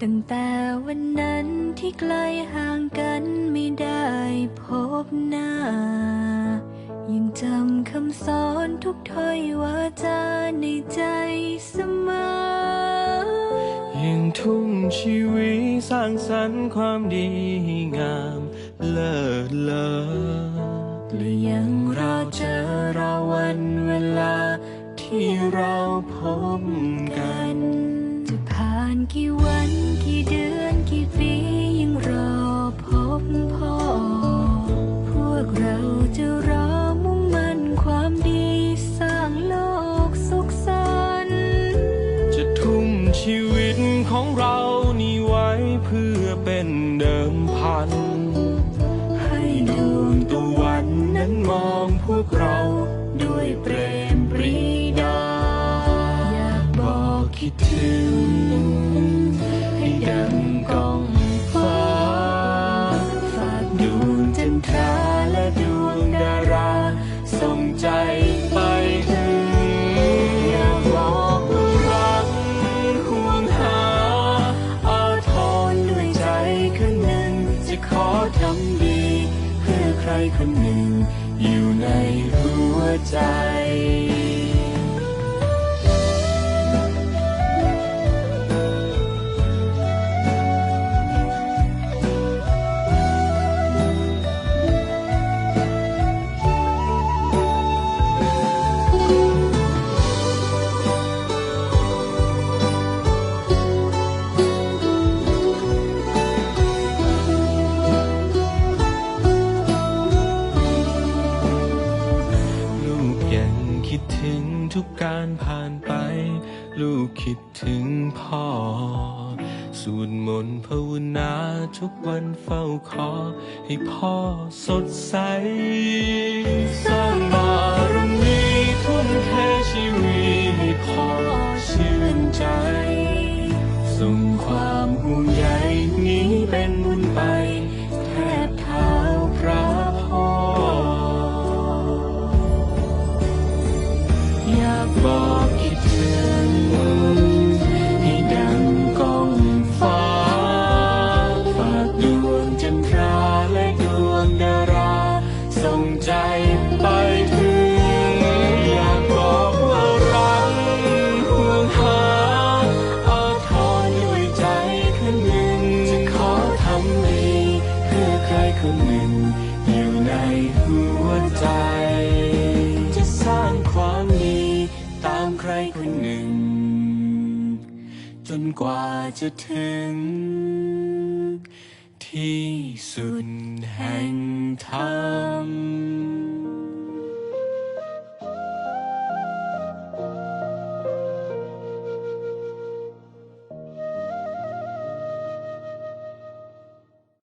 แต่วันนั้นที่ไกลห่างกันไม่ได้พบหน้า ยังจำคำสอนทุกถ้อยวาจาในใจเสมอ ยังทุ่มชีวิตสร้างสรรค์ความดีงามเลิศเลอและยังรอเจอรอวันเวลาที่เราพบกันจะ ผ่านกี่วันกี่เดือนกี่ปียังรอพบพ่อ พวกเราจะรอมุ่งมั่นความดีสร้างโลกสุขสันต์จะทุ่มชีวิตของเรานี่ไว้เพื่อเป็นเดิมพัน ให้ดวงตะวันนั้นมองพวกเราด้วยเปรมปรีดา อยากบอกคิดถึง ทำดี เพื่อใครคนหนึ่ง อยู่ในหัวใจ ทุกการผ่านไป ลูกคิดถึงพ่อ สวดมนต์ภาวนาทุกวันเฝ้าขอ ให้พ่อสดใส สร้างบารมีทุ่มเทชีวิตให้พ่อชื่นใจส่งความ อยากบอกคิดถึงให้ดังกองฟ้าฝากดวงจันทราและดวงดาราส่งใจไปถึงอยากบอกว่ารักห่วงหาอาทรด้วยใจคนหนึ่งจะขอทำดีเพื่อใครคนหนึ่งอยู่ในหัว จนกว่าจะถึง ที่สุดแห่งธรรม